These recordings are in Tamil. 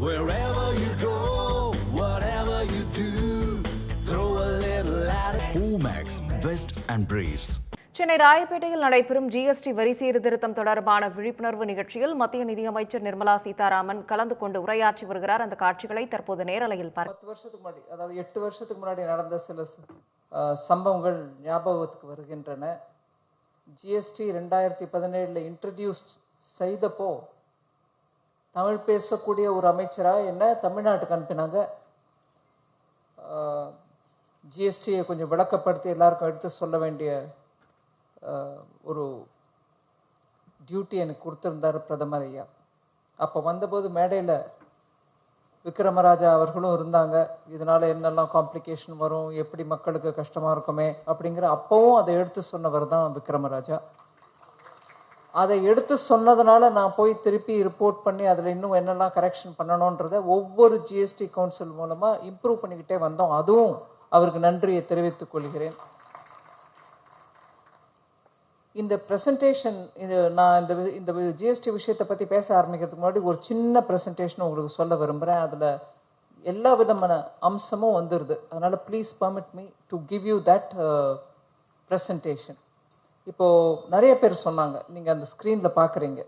Wherever you go, whatever you do, throw a little at it. Omax, Vest and Briefs. Chennai ராயப்பேட்டையில் நடைபெறும் ஜிஎஸ்டி வரி சீர்திருத்தம் தொடர்பான விழிப்புணர்வு நிகழ்ச்சியில் மத்திய நிதியமைச்சர் நிர்மலா சீதாராமன் கலந்து கொண்டு உரையாற்றி வருகிறார் அந்த காட்சிகளை தற்போது நேரலையில் பார்க்க பத்து வருஷத்துக்கு முன்னாடி அதாவது எட்டு வருஷத்துக்கு முன்னாடி நடந்த சில சம்பவங்கள் ஞாபகத்துக்கு வருகின்றன ஜிஎஸ்டி ரெண்டாயிரத்தி பதினேழில் இன்ட்ரடியூஸ் செய்தப்போ தமிழ் பேசக்கூடிய ஒரு அமைச்சராக என்ன தமிழ்நாட்டுக்கு அனுப்பினாங்க. ஜிஎஸ்டியை கொஞ்சம் விளக்கப்படுத்தி எல்லாருக்கும் எடுத்து சொல்ல வேண்டிய ஒரு டியூட்டி எனக்கு கொடுத்துருந்தார் பிரதமர் ஐயா. அப்போ வந்தபோது மேடையில் விக்ரமராஜா அவர்களும் இருந்தாங்க. இதனால என்னெல்லாம் காம்ப்ளிகேஷன் வரும் எப்படி மக்களுக்கு கஷ்டமாக இருக்குமே அப்படிங்கிற அப்போவும் அதை எடுத்து சொன்னவர் தான் விக்ரமராஜா. அதை எடுத்து சொன்னதுனால நான் போய் திருப்பி ரிப்போர்ட் பண்ணி அதில் இன்னும் என்னெல்லாம் கரெக்ஷன் பண்ணணுன்றத ஒவ்வொரு ஜிஎஸ்டி கவுன்சில் மூலமாக இம்ப்ரூவ் பண்ணிக்கிட்டே வந்தோம். அதுவும் அவருக்கு நன்றியை தெரிவித்துக் கொள்கிறேன். இந்த ப்ரெசன்டேஷன் இது நான் இந்த வி- இந்த ஜிஎஸ்டி விஷயத்தை பற்றி பேச ஆரம்பிக்கிறதுக்கு முன்னாடி ஒரு சின்ன ப்ரெசன்டேஷன் உங்களுக்கு சொல்ல விரும்புகிறேன் அதில் எல்லா விதமான அம்சமும் வந்துடுது அதனால் please permit me to give you that presentation இப்போது நிறைய பேர் சொன்னாங்க நீங்கள் அந்த ஸ்க்ரீனில் பார்க்குறீங்க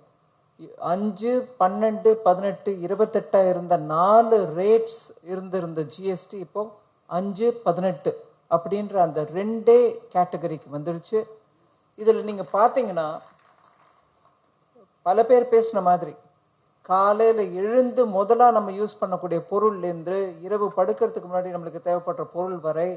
அஞ்சு பன்னெண்டு பதினெட்டு இருபத்தெட்டா இருந்த நாலு ரேட்ஸ் இருந்திருந்த ஜிஎஸ்டி இப்போ அஞ்சு பதினெட்டு அப்படின்ற அந்த ரெண்டே கேட்டகரிக்கு வந்துடுச்சு. இதில் நீங்கள் பார்த்தீங்கன்னா பல பேர் பேசின மாதிரி காலையில் எழுந்து முதலாக நம்ம யூஸ் பண்ணக்கூடிய பொருள்லேருந்து இரவு படுக்கிறதுக்கு முன்னாடி நம்மளுக்கு தேவைப்படுற பொருள் வரை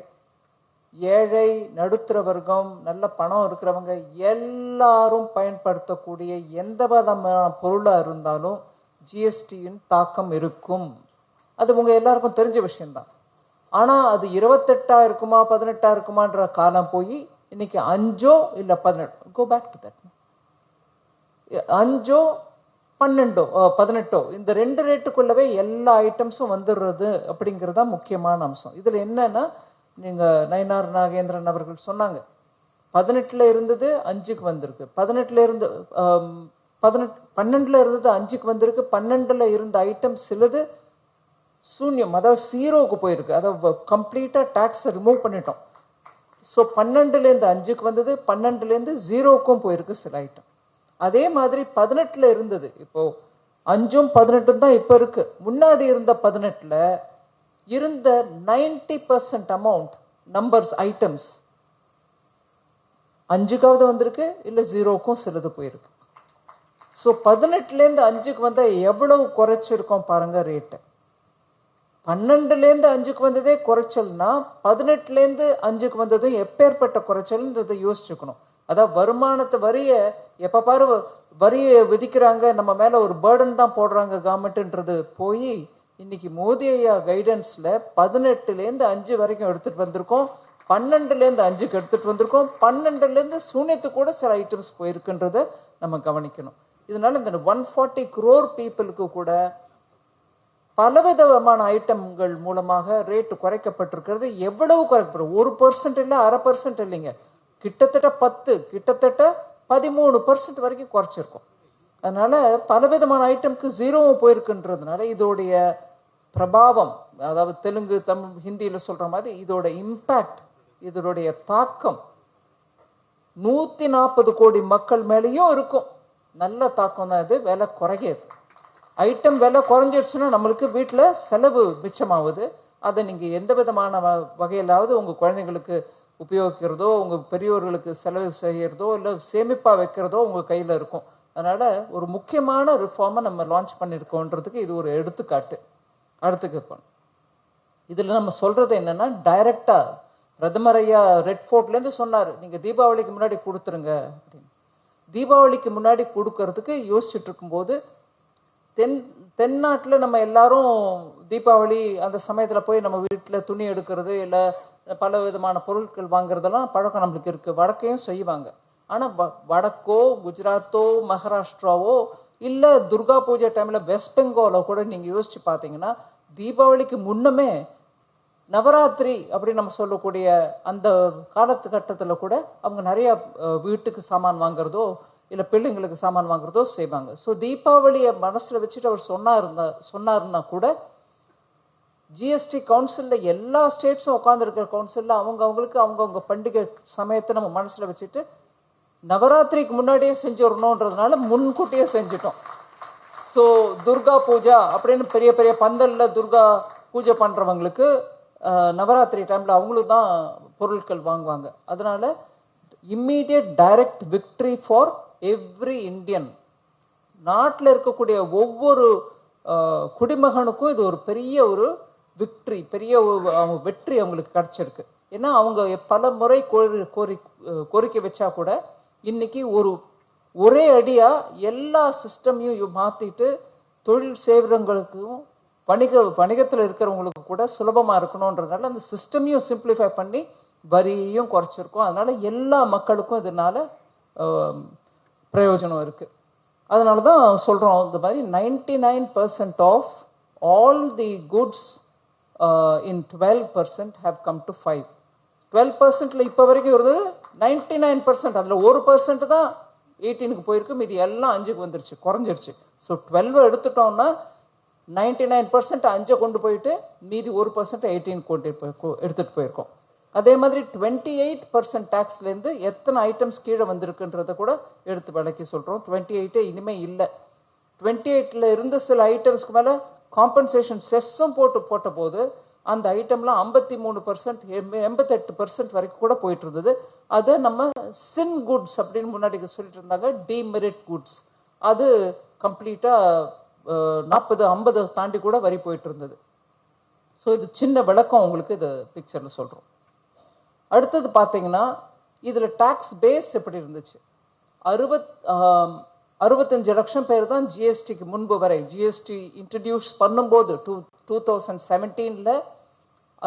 ஏழை நடுத்தர வர்க்கம் நல்ல பணம் இருக்கிறவங்க எல்லாரும் பயன்படுத்தக்கூடிய எந்த விதமான பொருளாக இருந்தாலும் ஜிஎஸ்டியின் தாக்கம் இருக்கும். அது உங்கள் எல்லாருக்கும் தெரிஞ்ச விஷயம்தான். ஆனால் அது இருபத்தெட்டா இருக்குமா பதினெட்டா இருக்குமான்ற காலம் போய் இன்னைக்கு அஞ்சோ இல்லை பதினெட்டு கோ பேக் டு தட் அஞ்சோ பன்னெண்டோ பதினெட்டோ இந்த ரெண்டு ரேட்டுக்குள்ளவே எல்லா ஐட்டம்ஸும் வந்துடுறது அப்படிங்கிறது தான் முக்கியமான அம்சம். இதில் என்னன்னா நீங்கள் நயினார் நாகேந்திரன் அவர்கள் சொன்னாங்க. பதினெட்டில் இருந்தது அஞ்சுக்கு வந்திருக்கு. பதினெட்டில் இருந்து பதினெட்டு பன்னெண்டில் இருந்தது அஞ்சுக்கு வந்திருக்கு. பன்னெண்டில் இருந்த ஐட்டம் சிலது சூன்யம் அதாவது சீரோவுக்கு போயிருக்கு. அதாவது கம்ப்ளீட்டாக டேக்ஸை ரிமூவ் பண்ணிட்டோம். ஸோ பன்னெண்டுலேருந்து அஞ்சுக்கு வந்தது பன்னெண்டுலேருந்து ஜீரோவுக்கும் போயிருக்கு சில ஐட்டம் அதே மாதிரி பதினெட்டில் இருந்தது. இப்போது அஞ்சும் பதினெட்டும் தான் இப்போ இருக்குது முன்னாடி இருந்த பதினெட்டில் இருந்த ninety percent amount numbers items அஞ்சுக்காவது வந்திருக்கு இல்லை ஜீரோக்கும் சிலது போயிருக்கு. ஸோ பதினெட்டுலேருந்து அஞ்சுக்கு வந்தால் எவ்வளவு குறைச்சிருக்கோம் பாருங்க ரேட்டு பன்னெண்டுலேருந்து அஞ்சுக்கு வந்ததே குறைச்சல்னா பதினெட்டுலேருந்து அஞ்சுக்கு வந்ததும் எப்பேற்பட்ட குறைச்சல்ன்றதை யோசிச்சுக்கணும். அதான் வருமானத்தை வரியை எப்போ பாரு வரியை விதிக்கிறாங்க நம்ம மேலே ஒரு பேர்டன் தான் போடுறாங்க கவர்மெண்ட்டுன்றது போய் இன்னைக்கு மோதி ஐயா கைடன்ஸில் பதினெட்டுலேருந்து அஞ்சு வரைக்கும் எடுத்துகிட்டு வந்திருக்கோம். பன்னெண்டுலேருந்து அஞ்சுக்கு எடுத்துகிட்டு வந்திருக்கோம். பன்னெண்டுலேருந்து சூன்யத்துக்கு கூட சில ஐட்டம்ஸ் போயிருக்குன்றதை நம்ம கவனிக்கணும். இதனால இந்த ஒன் ஃபார்ட்டி குரோர் பீப்புளுக்கு கூட பலவிதமான ஐட்டம்கள் மூலமாக ரேட்டு குறைக்கப்பட்டிருக்கிறது. எவ்வளவு குறைக்கப்படும்? ஒரு பர்சன்ட் இல்லை அரை பர்சன்ட் இல்லைங்க. கிட்டத்தட்ட பத்து கிட்டத்தட்ட பதிமூணு பர்சன்ட் வரைக்கும் குறைச்சிருக்கோம். அதனால் பலவிதமான ஐட்டம்க்கு ஜீரோவும் போயிருக்குன்றதுனால இதோடைய பிரபாவம் அதாவது தெலுங்கு தமிழ் ஹிந்தியில் சொல்கிற மாதிரி இதோட இம்பேக்ட் இதனுடைய தாக்கம் நூற்றி நாற்பது கோடி மக்கள் மேலேயும் இருக்கும். நல்ல தாக்கம் தான் இது விலை குறையாது ஐட்டம் விலை குறைஞ்சிருச்சுன்னா நம்மளுக்கு வீட்டில் செலவு மிச்சமாகுது. அதை நீங்கள் எந்த விதமான வ வகையிலாவது உங்கள் குழந்தைங்களுக்கு உபயோகிக்கிறதோ உங்கள் பெரியோர்களுக்கு செலவு செய்கிறதோ இல்லை சேமிப்பாக வைக்கிறதோ உங்கள் கையில் இருக்கும். அதனால் ஒரு முக்கியமான ரிஃபார்மை நம்ம லான்ச் பண்ணியிருக்கோன்றதுக்கு இது ஒரு எடுத்துக்காட்டு. அடுத்துக்கு போகணும் இதில் நம்ம சொல்கிறது என்னென்னா டைரெக்டாக பிரதமர் ஐயா ரெட் ஃபோர்ட்லேருந்து சொன்னார் நீங்கள் தீபாவளிக்கு முன்னாடி கொடுத்துருங்க. அப்படின்னு. தீபாவளிக்கு முன்னாடி கொடுக்கறதுக்கு யோசிச்சுட்டு இருக்கும்போது தென் தென்னாட்டில் நம்ம எல்லாரும் தீபாவளி அந்த சமயத்தில் போய் நம்ம வீட்டில் துணி எடுக்கிறது இல்லை பல விதமான பொருட்கள் வாங்குறதெல்லாம் பழக்கம் நம்மளுக்கு இருக்குது வடக்கையும் செய்வாங்க. ஆனால் வ வடக்கோ குஜராத்தோ மகாராஷ்டிராவோ இல்லை துர்கா பூஜை டைமில் வெஸ்ட் பெங்காலோ கூட நீங்கள் யோசிச்சு பார்த்தீங்கன்னா தீபாவளிக்கு முன்னமே நவராத்திரி அப்படின்னு நம்ம சொல்லக்கூடிய அந்த காலத்து கட்டத்தில் கூட அவங்க நிறையா வீட்டுக்கு சாமான் வாங்குறதோ இல்லை பிள்ளைங்களுக்கு சாமான் வாங்குறதோ செய்வாங்க. ஸோ தீபாவளியை மனசில் வச்சுட்டு அவர் சொன்னார் இருந்தா சொன்னார்னா கூட ஜிஎஸ்டி கவுன்சிலில் எல்லா ஸ்டேட்ஸும் உட்காந்துருக்கிற கவுன்சிலில் அவங்க அவங்களுக்கு அவங்கவுங்க பண்டிகை சமயத்தை நம்ம மனசில் வச்சுட்டு நவராத்திரிக்கு முன்னாடியே செஞ்சிடணுன்றதுனால முன்கூட்டியே செஞ்சிட்டோம். ஸோ துர்கா பூஜா அப்படின்னு பெரிய பெரிய பந்தலில் துர்கா பூஜை பண்ணுறவங்களுக்கு நவராத்திரி டைமில் அவங்களுக்கு தான் பொருட்கள் வாங்குவாங்க. அதனால immediate direct victory for every Indian நாட்டில் இருக்கக்கூடிய ஒவ்வொரு குடிமகனுக்கும் இது ஒரு பெரிய ஒரு விக்ட்ரி பெரிய ஒரு அவங்க வெற்றி அவங்களுக்கு கிடச்சிருக்கு. ஏன்னா அவங்க பல முறை கோரி கோரி கோரிக்கை வச்சா கூட இன்னைக்கு ஒரு ஒரே அடியா எல்லா சிஸ்டமையும் மாத்திட்டு தொழில் செய்கிறவங்களுக்கும் வணிக வணிகத்தில் இருக்கிறவங்களுக்கு கூட சுலபமாக இருக்கணுன்றதுனால அந்த சிஸ்டமையும் சிம்பிளிஃபை பண்ணி வரியையும் குறைச்சிருக்கோம். அதனால எல்லா மக்களுக்கும் இதனால பிரயோஜனம் இருக்கு. அதனால தான் சொல்கிறோம் இந்த மாதிரி ninety nine percent of all the goods in twelve percent have come to five twelve பர்சன்ட்ல இப்போ வரைக்கும் இருந்தது நைன்டி நைன் பர்சன்ட் அதில் ஒரு பர்சன்ட் தான் எயிட்டீனுக்கு போயிருக்கு. மீதி எல்லாம் அஞ்சுக்கு வந்துருச்சு குறைஞ்சிருச்சு. ஸோ டுவெல்வை எடுத்துட்டோம்னா நைன்டி நைன் பர்சன்ட் அஞ்சை கொண்டு போயிட்டு மீதி ஒரு பர்சன்ட் எயிட்டீன் கொண்டு போய் எடுத்துகிட்டு போயிருக்கோம். அதே மாதிரி டுவெண்ட்டி எயிட் பர்சன்ட் டேக்ஸ்லேருந்து எத்தனை ஐட்டம்ஸ் கீழே வந்திருக்குன்றத கூட எடுத்து விளக்கி சொல்கிறோம் டுவெண்ட்டி எயிட்டே இனிமேல் இல்லை. டுவெண்ட்டி எயிட்டில் இருந்த சில ஐட்டம்ஸ்க்கு மேலே காம்பன்சேஷன் செஸ்ஸும் போட்டு போட்ட போது அந்த ஐட்டம்லாம் ஐம்பத்தி மூணு பர்சன்ட் எண்பத்தெட்டு பர்சன்ட் வரைக்கும் கூட போயிட்டு இருந்தது அதை நம்ம சின் குட்ஸ் அப்படின்னு முன்னாடி சொல்லிட்டு இருந்தாங்க டிமெரிட் குட்ஸ் அது கம்ப்ளீட்டாக நாற்பது ஐம்பது தாண்டி கூட வரி போயிட்டு இருந்தது ஸோ இது சின்ன விளக்கம் உங்களுக்கு இது பிக்சரில் சொல்கிறோம் அடுத்தது பார்த்தீங்கன்னா இதில் டேக்ஸ் பேஸ் எப்படி இருந்துச்சு? அறுபத் அறுபத்தஞ்சு லட்சம் பேர் தான் ஜிஎஸ்டிக்கு முன்பு வரை ஜிஎஸ்டி இன்ட்ரடியூஸ் பண்ணும்போது டூ டூ தௌசண்ட் செவன்டீனில்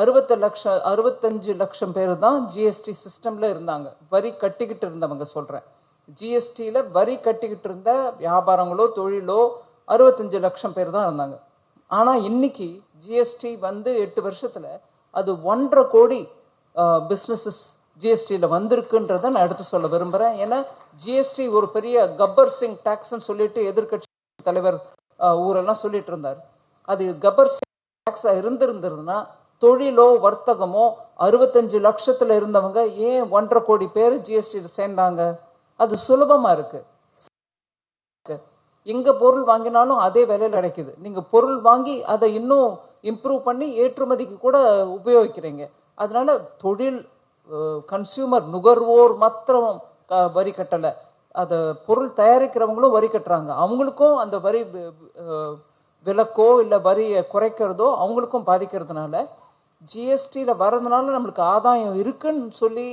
அறுபத்த லட்சம் அறுபத்தஞ்சு லட்சம் பேர் தான் ஜிஎஸ்டி சிஸ்டமில் இருந்தாங்க. வரி கட்டிக்கிட்டு இருந்தவங்க சொல்கிறேன் ஜிஎஸ்டியில் வரி கட்டிக்கிட்டு இருந்த வியாபாரங்களோ தொழிலோ அறுபத்தஞ்சு லட்சம் பேர் தான் இருந்தாங்க. ஆனால் இன்னைக்கு ஜிஎஸ்டி வந்து எட்டு வருஷத்தில் அது ஒன்றரை கோடி பிஸ்னஸஸ் ஜிஎஸ்டியில் வந்திருக்குன்றதை நான் எடுத்து சொல்ல விரும்புகிறேன் ஏன்னா ஜிஎஸ்டி ஒரு பெரிய கப்பர் சிங் டேக்ஸ்ன்னு சொல்லிட்டு எதிர்க்கட்சி தலைவர் ஊரெல்லாம் சொல்லிட்டு இருந்தார். அது கப்பர் சிங் டேக்ஸாக இருந்திருந்ததுன்னா தொழிலோ வர்த்தகமோ அறுபத்தஞ்சு லட்சத்தில் இருந்தவங்க ஏன் ஒன்றரை கோடி பேர் ஜிஎஸ்டியில் சேர்ந்தாங்க? அது சுலபமாக இருக்குது எங்க பொருள் வாங்கினாலும் அதே விலையில கிடைக்குது. நீங்க பொருள் வாங்கி அதை இன்னும் இம்ப்ரூவ் பண்ணி ஏற்றுமதிக்கு கூட உபயோகிக்கிறீங்க. அதனால தொழில் கன்சியூமர் நுகர்வோர் மாத்திரம் வரி கட்டலை. அதை பொருள் தயாரிக்கிறவங்களும் வரி கட்டுறாங்க. அவங்களுக்கும் அந்த வரி விலக்கோ இல்லை வரியை குறைக்கிறதோ அவங்களுக்கும் பாதிக்கிறதுனால ஜிஎஸ்டியில் வர்றதுனால நம்மளுக்கு ஆதாயம் இருக்குன்னு சொல்லி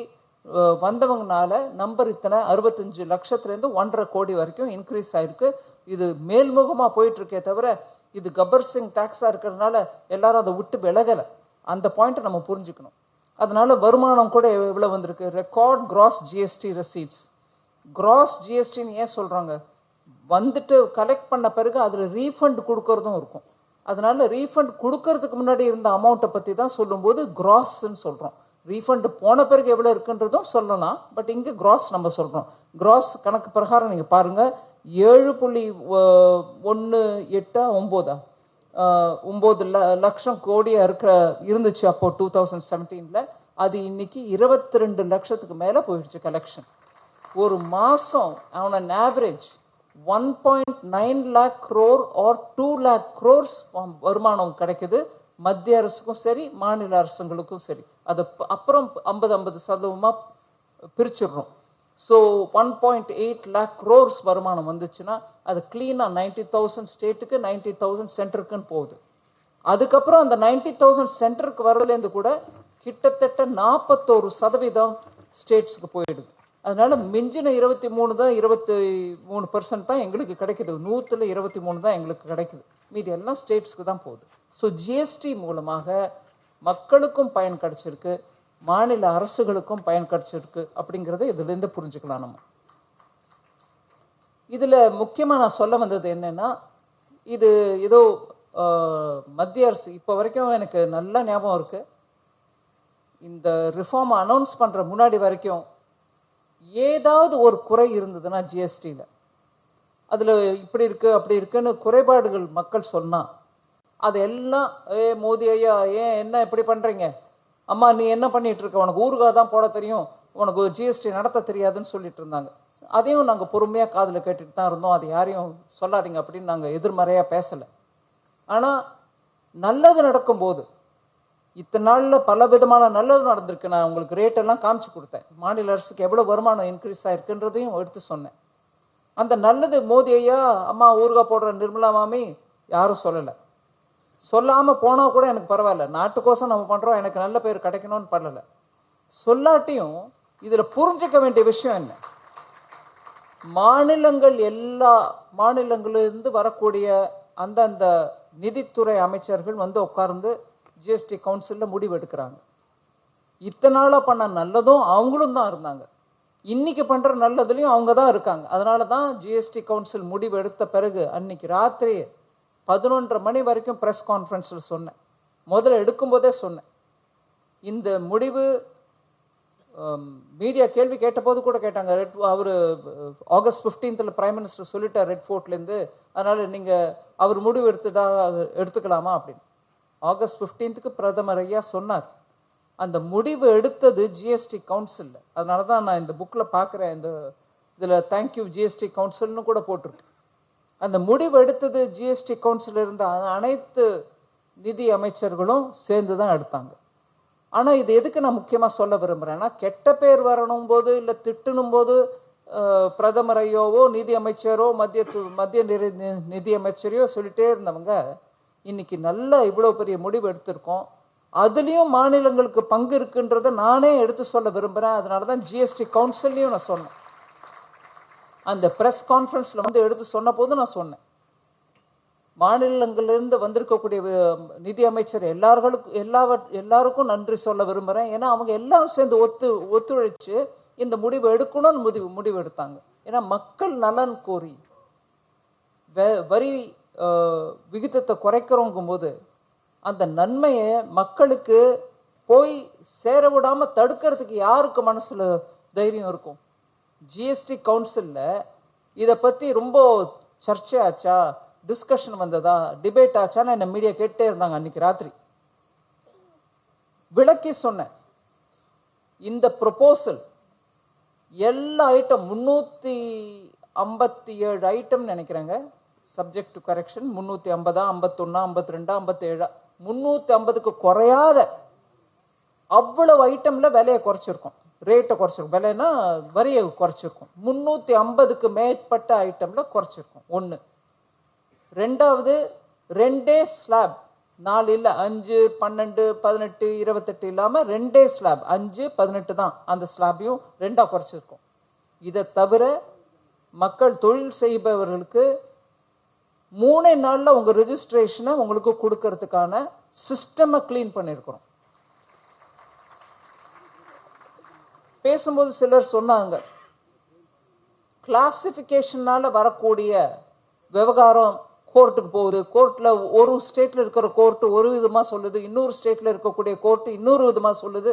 வந்தவங்கனால நம்பர் இத்தனை? அறுபத்தஞ்சு லட்சத்துலேருந்து ஒன்றரை கோடி வரைக்கும் இன்க்ரீஸ் ஆயிருக்கு. இது மேல்முகமாக போயிட்டுருக்கே தவிர இது கப்பர் சிங் டேக்ஸாக இருக்கிறதுனால எல்லாரும் அதை விட்டு விலகலை. அந்த பாயிண்ட்டை நம்ம புரிஞ்சுக்கணும். அதனால வருமானம் கூட எவ்வளோ வந்திருக்கு? Record gross GST receipts gross ஜிஎஸ்டின்னு ஏன் சொல்கிறாங்க வந்துட்டு கலெக்ட் பண்ண பிறகு அதில் ரீஃபண்ட் கொடுக்கறதும் இருக்கும். அதனால ரீஃபண்ட் கொடுக்கறதுக்கு முன்னாடி இருந்த அமௌண்ட்டை பற்றி தான் சொல்லும்போது கிராஸ்ன்னு சொல்கிறோம் ரீஃபண்டு போன பிறகு எவ்வளோ இருக்குன்றதும் சொல்லலாம். பட் இங்கே கிராஸ் நம்ம சொல்கிறோம் கிராஸ் கணக்கு பிரகாரம் நீங்கள் பாருங்கள் ஏழு புள்ளி ஒன்று எட்டா ஒம்போதா? ஒம்பது ல லட்சம் கோடியாக இருக்கிற இருந்துச்சு அப்போது டூ தௌசண்ட் செவன்டீனில் அது இன்னைக்கு இருபத்தி ரெண்டு லட்சத்துக்கு மேலே போயிடுச்சு கலெக்ஷன் ஒரு மாதம் on an average one point nine lakh crore or two lakh crores வருமானம் கிடைக்குது. மத்திய அரசுக்கும் சரி மாநில அரசுங்களுக்கும் சரி. அது அப்புறம் ஐம்பது ஐம்பது சதவீதமாக பிரிச்சிடுறோம் so one point eight lakh crores வருமானம் வந்துச்சுன்னா அது க்ளீனாக நைன்டி தௌசண்ட் ஸ்டேட்டுக்கு நைன்டி தௌசண்ட் சென்டருக்குன்னு போகுது. அதுக்கப்புறம் அந்த நைன்டி தௌசண்ட் சென்டருக்கு வரதுலேருந்து கூட கிட்டத்தட்ட நாற்பத்தோரு சதவீதம் ஸ்டேட்ஸுக்கு போயிடுது. அதனால் மிஞ்சின இருபத்தி மூணு தான் இருபத்தி மூணு பர்சன்ட் தான் எங்களுக்கு கிடைக்குது. நூற்றுல இருபத்தி மூணு தான் எங்களுக்கு கிடைக்குது. மீதி எல்லாம் ஸ்டேட்ஸ்க்கு தான் போகுது. ஸோ ஜிஎஸ்டி மூலமாக மக்களுக்கும் பயன் கிடச்சிருக்கு. மாநில அரசுகளுக்கும் பயன் கிடச்சிருக்கு அப்படிங்கிறத இதுலேருந்து புரிஞ்சுக்கலாம் நம்ம. இதில் முக்கியமாக நான் சொல்ல வந்தது என்னென்னா இது ஏதோ மத்திய அரசு இப்போ வரைக்கும் எனக்கு நல்ல ஞாபகம் இருக்குது இந்த ரிஃபார்ம் அனௌன்ஸ் பண்ணுற முன்னாடி வரைக்கும் ஏதாவது ஒரு குறை இருந்ததுன்னா ஜிஎஸ்டியில் அதில் இப்படி இருக்குது அப்படி இருக்குன்னு குறைபாடுகள் மக்கள் சொன்னா அதெல்லாம் ஏ மோதி ஐயா ஏன் என்ன இப்படி பண்ணுறீங்க அம்மா நீ என்ன பண்ணிகிட்டு இருக்க? உனக்கு ஊருகா தான் போட தெரியும். உனக்கு ஜிஎஸ்டி நடத்த தெரியாதுன்னு சொல்லிட்டு இருந்தாங்க. அதையும் நாங்கள் பொறுமையாக காதில் கேட்டுட்டு தான் இருந்தோம். அது யாரையும் சொல்லாதீங்க அப்படின்னு நாங்கள் எதிர்மறையாக பேசலை. ஆனால் நல்லது நடக்கும்போது இத்தனை நாளில் பல விதமான நல்லது நடந்திருக்கு. நான் உங்களுக்கு ரேட்டெல்லாம் காமிச்சு கொடுத்தேன். மாநில அரசுக்கு எவ்வளோ வருமானம் இன்க்ரீஸ் ஆயிருக்குன்றதையும் எடுத்து சொன்னேன். அந்த நல்லது மோதி ஐயா அம்மா ஊறுகாய் போடுற நிர்மலா மாமி யாரும் சொல்லலை. சொல்லாமல் போனால் கூட எனக்கு பரவாயில்ல. நாட்டுக்கோசம் நம்ம பண்ணுறோம் எனக்கு நல்ல பேர் கிடைக்கணும்னு பண்ணலை. சொல்லாட்டியும் இதில் புரிஞ்சுக்க வேண்டிய விஷயம் என்ன? மாநிலங்கள் எல்லா மாநிலங்களிலிருந்து வரக்கூடிய அந்தந்த நிதித்துறை அமைச்சர்கள் வந்து உட்கார்ந்து ஜிஎஸ்டி கவுன்சிலில் முடிவு எடுக்கிறாங்க. இத்தனை நாளாக பண்ண நல்லதும் அவங்களும் தான் இருந்தாங்க. இன்னைக்கு பண்ணுற நல்லதுலேயும் அவங்க தான் இருக்காங்க. அதனால தான் ஜிஎஸ்டி கவுன்சில் முடிவு எடுத்த பிறகு அன்னைக்கு ராத்திரி பதினொன்றரை மணி வரைக்கும் ப்ரெஸ் கான்ஃபரன்ஸில் சொன்னேன். முதல்ல எடுக்கும்போதே சொன்னேன். இந்த முடிவு மீடியா கேள்வி கேட்டபோது கூட கேட்டாங்க. ரெட் அவர் ஆகஸ்ட் ஃபிஃப்டீன்த்தில் பிரைம் மினிஸ்டர் சொல்லிட்டார் ரெட் ஃபோர்ட்லேருந்து அதனால் நீங்கள் அவர் முடிவு எடுத்துட்டா எடுத்துக்கலாமா அப்படின்னு. ஆகஸ்ட் ஃபிஃப்டீன்த்துக்கு பிரதமர் ஐயா சொன்னார். அந்த முடிவு எடுத்தது ஜிஎஸ்டி கவுன்சிலில் அதனால தான் நான் இந்த புக்கில் பார்க்குறேன் இந்த இதில் தேங்க்யூ ஜிஎஸ்டி கவுன்சில்னு கூட போட்டிருக்கு. அந்த முடிவு எடுத்தது ஜிஎஸ்டி கவுன்சில் இருந்த அனைத்து நிதி அமைச்சர்களும் சேர்ந்து தான் எடுத்தாங்க. ஆனால் இது எதுக்கு நான் முக்கியமாக சொல்ல விரும்புகிறேன்னா கெட்ட பேர் வரணும் போது இல்லை திட்டணும் போது பிரதமரையோவோ பிரதமர் ஐயோவோ நிதி அமைச்சரோ மத்திய மத்திய நிதி நிதி அமைச்சரையோ சொல்லிட்டே இருந்தவங்க இன்னைக்கு நல்லா இவ்வளோ பெரிய முடிவு எடுத்திருக்கோம். அதுலேயும் மாநிலங்களுக்கு பங்கு இருக்குன்றதை நானே எடுத்து சொல்ல விரும்புகிறேன் அதனால தான் ஜிஎஸ்டி கவுன்சில்லையும் நான் சொன்னேன். அந்த ப்ரெஸ் கான்ஃபரன்ஸில் வந்து எடுத்து சொன்ன போது நான் சொன்னேன். மாநிலங்களிலிருந்து வந்திருக்கக்கூடிய நிதி அமைச்சர் எல்லார்களுக்கும் எல்லாவ எல்லாருக்கும் நன்றி சொல்ல விரும்புகிறேன் ஏன்னா அவங்க எல்லாரும் சேர்ந்து ஒத்து ஒத்துழைச்சு இந்த முடிவு எடுக்கணும்னு முடிவு முடிவு எடுத்தாங்க. ஏன்னா மக்கள் நலன் கோரி வே- வரி விகிதத்தை குறைக்கிறோங்கும் போது அந்த நன்மையை மக்களுக்கு போய் சேர விடாமல் தடுக்கிறதுக்கு யாருக்கு மனசில் தைரியம் இருக்கும்? ஜிஎஸ்டி கவுன்சிலில் இதை பற்றி ரொம்ப சர்ச்சையாச்சா டிஸ்கஷன் வந்ததா? டிபேட் ஆச்சான்னு என்ன மீடியா கேட்டே இருந்தாங்க அன்னைக்கு ராத்திரி. விளக்கி சொன்னேன். இந்த ப்ரொபோசல் எல்லா ஐட்டம் முந்நூற்றி ஐம்பத்தி ஏழு ஐட்டம் நினைக்கிறேங்க. சப்ஜெக்ட் டு கரெக்ஷன் முந்நூற்றி ஐம்பதா ஐம்பத்தொன்னா ஐம்பத்தி ரெண்டா ஐம்பத்தேழா. முந்நூற்றி ஐம்பதுக்கு குறையாத அவ்வளவு ஐட்டமில் விலையை குறைச்சிருக்கோம். ரேட்டை குறைச்சிருக்கோம். விலைன்னா வரியை குறைச்சிருக்கோம். முந்நூற்றி ஐம்பதுக்கு மேற்பட்ட ஐட்டமில் குறைச்சிருக்கோம். ஒன்று ரெண்டாவது ரெண்டே ஸ்லாப் நாலு இல்லை அஞ்சு பன்னெண்டு பதினெட்டு இருபத்தெட்டு இல்லாமல் ரெண்டே ஸ்லாப் அஞ்சு பதினெட்டு தான் அந்த ஸ்லாபையும் ரெண்டாக குறைச்சிருக்கோம். இதை தவிர மக்கள் தொழில் செய்பவர்களுக்கு மூணே நாளில் உங்கள் ரிஜிஸ்ட்ரேஷனை உங்களுக்கு கொடுக்கறதுக்கான சிஸ்டமை க்ளீன் பண்ணியிருக்கிறோம் பேசும்போது சிலர் சொன்னாங்க கிளாசிஃபிகேஷனால் வரக்கூடிய விவகாரம் கோர்ட்டுக்கு போகுது. கோர்ட்டில் ஒரு ஸ்டேட்டில் இருக்கிற கோர்ட்டு ஒரு விதமாக சொல்லுது இன்னொரு ஸ்டேட்டில் இருக்கக்கூடிய கோர்ட்டு இன்னொரு விதமாக சொல்லுது.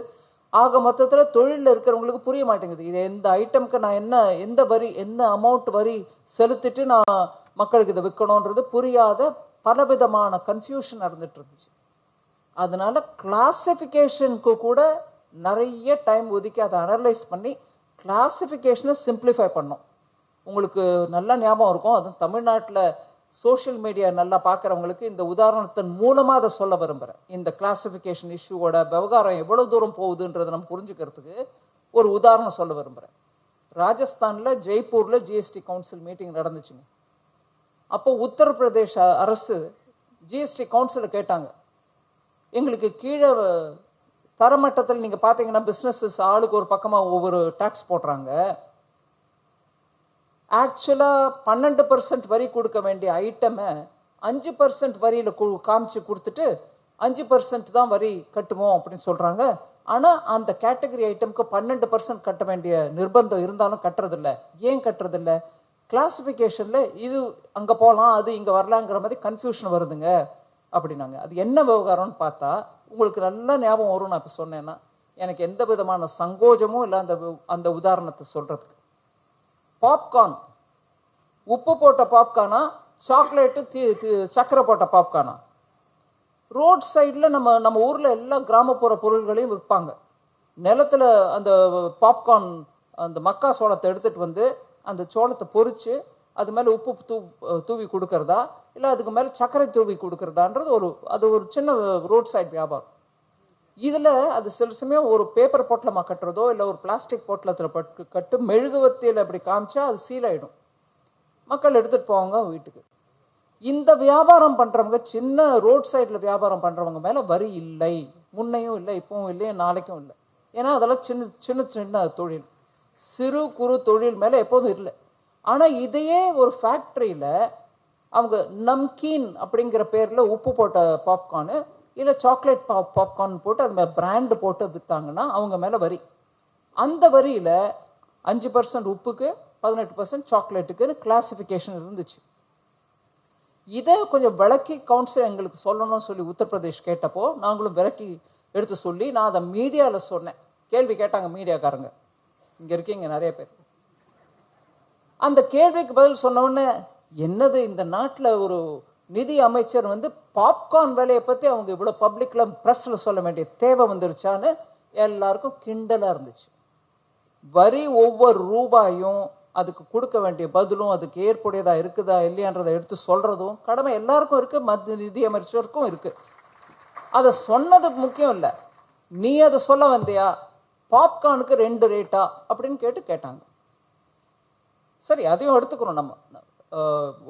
ஆக மொத்தத்தில் தொழிலில் இருக்கிறவங்களுக்கு புரிய மாட்டேங்குது. இது எந்த ஐட்டம்க்கு நான் என்ன எந்த வரி எந்த அமௌண்ட் வரி செலுத்திட்டு நான் மக்களுக்கு இதை விற்கணுன்றது புரியாத பலவிதமான கன்ஃபியூஷன் இருந்துட்டு இருந்துச்சு அதனால கிளாசிஃபிகேஷனுக்கு கூட நிறைய டைம் ஒதுக்கி அதை அனலைஸ் பண்ணி கிளாசிஃபிகேஷனை சிம்பிளிஃபை பண்ணோம். உங்களுக்கு நல்லா ஞாபகம் இருக்கும். அதுவும் தமிழ்நாட்டில் சோஷியல் மீடியா நல்லா பார்க்குறவங்களுக்கு இந்த உதாரணத்தின் மூலமாக அதை சொல்ல விரும்புகிறேன் இந்த கிளாசிஃபிகேஷன் இஷ்யூவோட விவகாரம் எவ்வளோ தூரம் போகுதுன்றதை நம்ம புரிஞ்சுக்கிறதுக்கு ஒரு உதாரணம் சொல்ல விரும்புகிறேன் ராஜஸ்தானில் ஜெய்ப்பூரில் ஜிஎஸ்டி கவுன்சில் மீட்டிங் நடந்துச்சுங்க. அப்போ உத்தரப்பிரதேச அரசு ஜிஎஸ்டி கவுன்சிலை கேட்டாங்க. எங்களுக்கு கீழே தரமட்டத்தில் நீங்கள் பார்த்தீங்கன்னா பிஸ்னஸஸ் ஆளுக்கு ஒரு பக்கமாக ஒவ்வொரு டேக்ஸ் போடுறாங்க. ஆக்சுவலாக பன்னெண்டு பர்சன்ட் வரி கொடுக்க வேண்டிய ஐட்டமை அஞ்சு பர்சன்ட் வரியில் கு காமிச்சு கொடுத்துட்டு அஞ்சு பர்சன்ட் தான் வரி கட்டுவோம் அப்படின்னு சொல்கிறாங்க ஆனால் அந்த கேட்டகரி ஐட்டம்க்கு பன்னெண்டு பர்சன்ட் கட்ட வேண்டிய நிர்பந்தம் இருந்தாலும் கட்டுறதில்ல. ஏன் கட்டுறதில்ல? கிளாஸிஃபிகேஷனில் இது அங்கே போகலாம் அது இங்கே வரலாங்கிற மாதிரி கன்ஃபியூஷன் வருதுங்க அப்படின்னாங்க. அது என்ன விவகாரம்னு பார்த்தா உங்களுக்கு நல்லா ஞாபகம் வரும் நான் இப்போ சொன்னேன்னா. எனக்கு எந்த விதமான சங்கோஜமும் இல்லை அந்த அந்த உதாரணத்தை சொல்கிறதுக்கு பாப்கார்ன் உப்பு போட்ட பாப்கார்னா சாக்லேட்டு தீ தீ- போட்ட பாப்கார்னா ரோட் சைடில் நம்ம நம்ம ஊரில் எல்லா கிராமப்புற பொருள்களையும் விற்பாங்க நிலத்துல அந்த பாப்கார்ன் அந்த மக்கா சோளத்தை எடுத்துகிட்டு வந்து அந்த சோளத்தை பொறிச்சு அது மேலே உப்பு தூ தூவி கொடுக்கறதா? இல்லை அதுக்கு மேலே சர்க்கரை தூவி கொடுக்கறதான்றது ஒரு அது ஒரு சின்ன ரோட் சைட் வியாபாரம். இதில் அது சில சமயம் ஒரு பேப்பர் பொட்டலமாக கட்டுறதோ இல்லை ஒரு பிளாஸ்டிக் பொட்டலத்தில் பட்டு கட்டு மெழுகுவத்தியில் அப்படி காமிச்சா அது சீல் ஆகிடும் மக்கள் எடுத்துகிட்டு போவாங்க வீட்டுக்கு. இந்த வியாபாரம் பண்ணுறவங்க சின்ன ரோட் சைடில் வியாபாரம் பண்ணுறவங்க மேலே வரி இல்லை. முன்னையும் இல்லை இப்பவும் இல்லை நாளைக்கும் இல்லை. ஏன்னா அதெல்லாம் சின்ன சின்ன சின்ன தொழில். சிறு குறு தொழில் மேலே எப்போதும் இல்லை. ஆனால் இதையே ஒரு ஃபேக்ட்ரியில் அவங்க நம்கீன் அப்படிங்கிற பேரில் உப்பு போட்ட பாப்கார்னு இல்லை சாக்லேட் பாப் பாப்கார்ன் போட்டு அது மேலே பிராண்டு போட்டு விற்றாங்கன்னா அவங்க மேலே வரி. அந்த வரியில் அஞ்சு பர்சன்ட் உப்புக்கு பதினெட்டு பர்சன்ட் சாக்லேட்டுக்குன்னு கிளாசிஃபிகேஷன் இருந்துச்சு. இதை கொஞ்சம் விளக்கி கவுன்சில் எங்களுக்கு சொல்லணும்னு சொல்லி உத்தரப்பிரதேஷ் கேட்டப்போ நாங்களும் விளக்கி எடுத்து சொல்லி நான் அதை மீடியாவில் சொன்னேன். கேள்வி கேட்டாங்க மீடியாக்காரங்க இங்கே இருக்கீங்க நிறைய பேர். அந்த கேள்விக்கு பதில் சொன்ன உடனே என்னது இந்த நாட்டில் ஒரு நிதி அமைச்சர் வந்து பாப்கார்ன் வேலையை பற்றி அவங்க இவ்வளோ பப்ளிக்கில் ப்ரெஸ்ஸில் சொல்ல வேண்டிய தேவை வந்துருச்சான்னு எல்லாருக்கும் கிண்டலாக இருந்துச்சு. வரி ஒவ்வொரு ரூபாயும் அதுக்கு கொடுக்க வேண்டிய பதிலும் அதுக்கு ஏற்புடையதா இருக்குதா இல்லையான்றதை எடுத்து சொல்றதும் கடமை எல்லாருக்கும் இருக்கு மத்திய நிதி அமைச்சருக்கும் இருக்கு. அதை சொன்னது முக்கியம் இல்லை. நீ அதை சொல்ல வந்தியா? பாப்கார்னுக்கு ரெண்டு ரேட்டா அப்படின்னு கேட்டு கேட்டாங்க. சரி அதையும் எடுத்துக்கிறோம் நம்ம.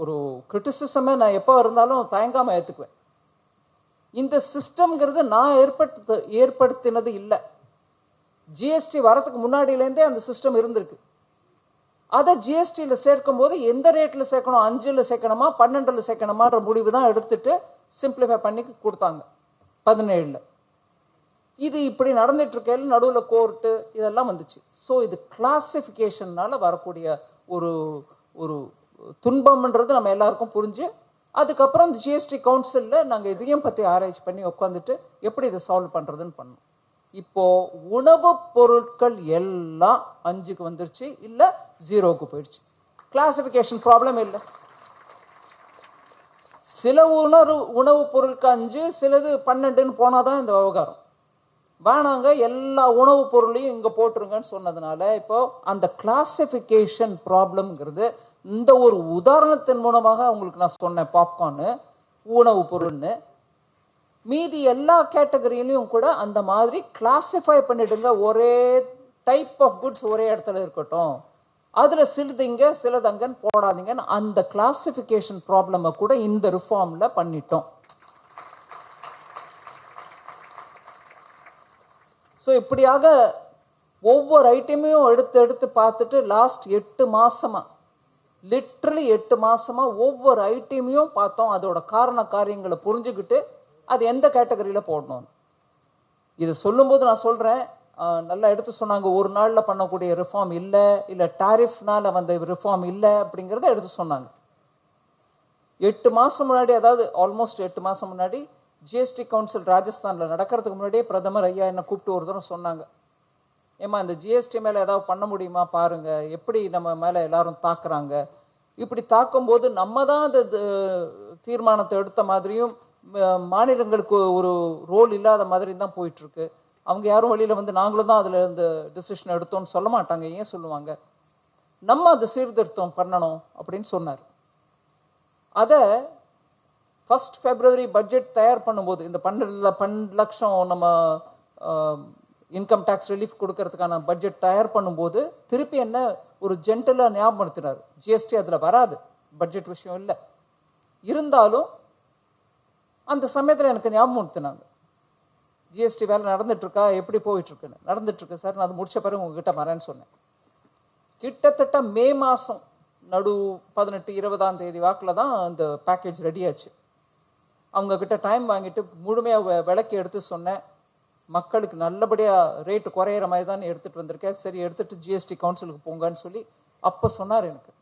ஒரு கிரிட்டிசிசமே நான் எப்போ இருந்தாலும் தயங்காமல் ஏற்றுக்குவேன் இந்த சிஸ்டம்ங்கிறது நான் ஏற்படுத்த ஏற்படுத்தினது இல்லை. ஜிஎஸ்டி வரத்துக்கு முன்னாடியிலேருந்தே அந்த சிஸ்டம் இருந்திருக்கு. அதை ஜிஎஸ்டியில் சேர்க்கும் போது எந்த ரேட்டில் சேர்க்கணும் அஞ்சில் சேர்க்கணுமா பன்னெண்டில் சேர்க்கணுமான்ற முடிவு தான் எடுத்துட்டு சிம்பிளிஃபை பண்ணி கொடுத்தாங்க. பதினேழில். இது இப்படி நடந்துட்டு இருக்கையில் நடுவில் கோர்ட்டு இதெல்லாம் வந்துச்சு. ஸோ இது கிளாசிஃபிகேஷன்னால வரக்கூடிய ஒரு ஒரு துன்பம்ன்றது நம்ம எல்லாருக்கும் புரிஞ்சு அதுக்கப்புறம் இந்த ஜிஎஸ்டி கவுன்சிலில் நாங்கள் இதையும் பற்றி ஆராய்ச்சி பண்ணி உட்காந்துட்டு எப்படி இதை சால்வ் பண்ணுறதுன்னு பண்ணோம். இப்போது உணவுப் பொருட்கள் எல்லாம் அஞ்சுக்கு வந்துருச்சு இல்லை ஜீரோக்கு போயிடுச்சு. கிளாசிஃபிகேஷன் ப்ராப்ளம் இல்லை. சில உணவு உணவுப் பொருட்கள் அஞ்சு சிலது பன்னெண்டுன்னு போனால் தான் இந்த விவகாரம். வேணாங்க எல்லா உணவுப் பொருளையும் இங்கே போட்டுருங்கன்னு சொன்னதுனால இப்போ அந்த கிளாசிஃபிகேஷன் ப்ராப்ளம்ங்கிறது இந்த ஒரு உதாரணத்தின் மூலமாக உங்களுக்கு நான் சொன்னேன் பாப்கார்னு உணவுப் பொருள்னு. மீதி எல்லா கேட்டகரியிலையும் கூட அந்த மாதிரி கிளாசிஃபை பண்ணிடுங்க. ஒரே டைப் ஆஃப் குட்ஸ் ஒரே இடத்துல இருக்கட்டும். அதில் சிலது இங்கே சிலது அங்கன்னு போடாதீங்கன்னு அந்த கிளாசிஃபிகேஷன் ப்ராப்ளமை கூட இந்த ரிஃபார்மில் பண்ணிட்டோம். ஸோ இப்படியாக ஒவ்வொரு ஐட்டமையும் எடுத்து எடுத்து பார்த்துட்டு லாஸ்ட் எட்டு மாதமாக லிட்ரலி எட்டு மாதமாக ஒவ்வொரு ஐட்டமையும் பார்த்தோம். அதோட காரண காரியங்களை புரிஞ்சுக்கிட்டு அது எந்த கேட்டகரியில் போடணும். இது சொல்லும்போது நான் சொல்கிறேன் நல்லா எடுத்து சொன்னாங்க. ஒரு நாளில் பண்ணக்கூடிய ரிஃபார்ம் இல்லை இல்லை டாரிஃப்னால் வந்த ரிஃபார்ம் இல்லை அப்படிங்கிறத எடுத்து சொன்னாங்க. எட்டு மாதம் முன்னாடி அதாவது ஆல்மோஸ்ட் எட்டு மாதம் முன்னாடி ஜிஎஸ்டி கவுன்சில் ராஜஸ்தானில் நடக்கிறதுக்கு முன்னாடியே பிரதமர் ஐயா என்னை கூப்பிட்டு ஒரு தடவை சொன்னாங்க. ஏம்மா இந்த ஜிஎஸ்டி மேலே ஏதாவது பண்ண முடியுமா பாருங்கள் எப்படி நம்ம மேலே எல்லாரும் தாக்குறாங்க? இப்படி தாக்கும்போது நம்ம தான் அந்த த- தீர்மானத்தை எடுத்த மாதிரியும் மாநிலங்களுக்கு ஒரு ரோல் இல்லாத மாதிரி தான் போயிட்டுருக்கு. அவங்க யாரும் வழியில் வந்து நாங்களும் தான் அதில் இந்த டிசிஷன் எடுத்தோம்னு சொல்ல மாட்டாங்க. ஏன் சொல்லுவாங்க? நம்ம அதை சீர்திருத்தம் பண்ணணும் அப்படின்னு சொன்னார். அதை ஃபர்ஸ்ட் ஃபெப்ரவரி பட்ஜெட் தயார் பண்ணும்போது இந்த பன்னெண்டு பன்னெண்டு லட்சம் நம்ம இன்கம் டேக்ஸ் ரிலீஃப் கொடுக்கறதுக்கான பட்ஜெட் தயார் பண்ணும்போது திருப்பி என்ன ஒரு ஜென்டலாக ஞாபகப்படுத்தினார். ஜிஎஸ்டி அதில் வராது. பட்ஜெட் விஷயம் இல்லை. இருந்தாலும் அந்த சமயத்தில் எனக்கு ஞாபகப்படுத்தினாங்க. ஜிஎஸ்டி வேலை நடந்துட்டு இருக்கா எப்படி போயிட்டுருக்குன்னு. நடந்துட்டுருக்கு. சார் நான் அது முடிச்ச பிறகு உங்ககிட்ட வரேன்னு சொன்னேன். கிட்டத்தட்ட மே மாதம் நடு பதினெட்டு இருபதாம் தேதி வாக்கில் தான் அந்த பேக்கேஜ் ரெடி ஆச்சு. அவங்க கிட்ட டைம் வாங்கிட்டு முழுமையாக விளக்கி எடுத்து சொன்னேன். மக்களுக்கு நல்லபடியாக ரேட்டு குறையிற மாதிரி தான் எடுத்துகிட்டு வந்திருக்கேன். சரி எடுத்துட்டு ஜிஎஸ்டி கவுன்சிலுக்கு போங்கன்னு சொல்லி அப்போ சொன்னார் எனக்கு.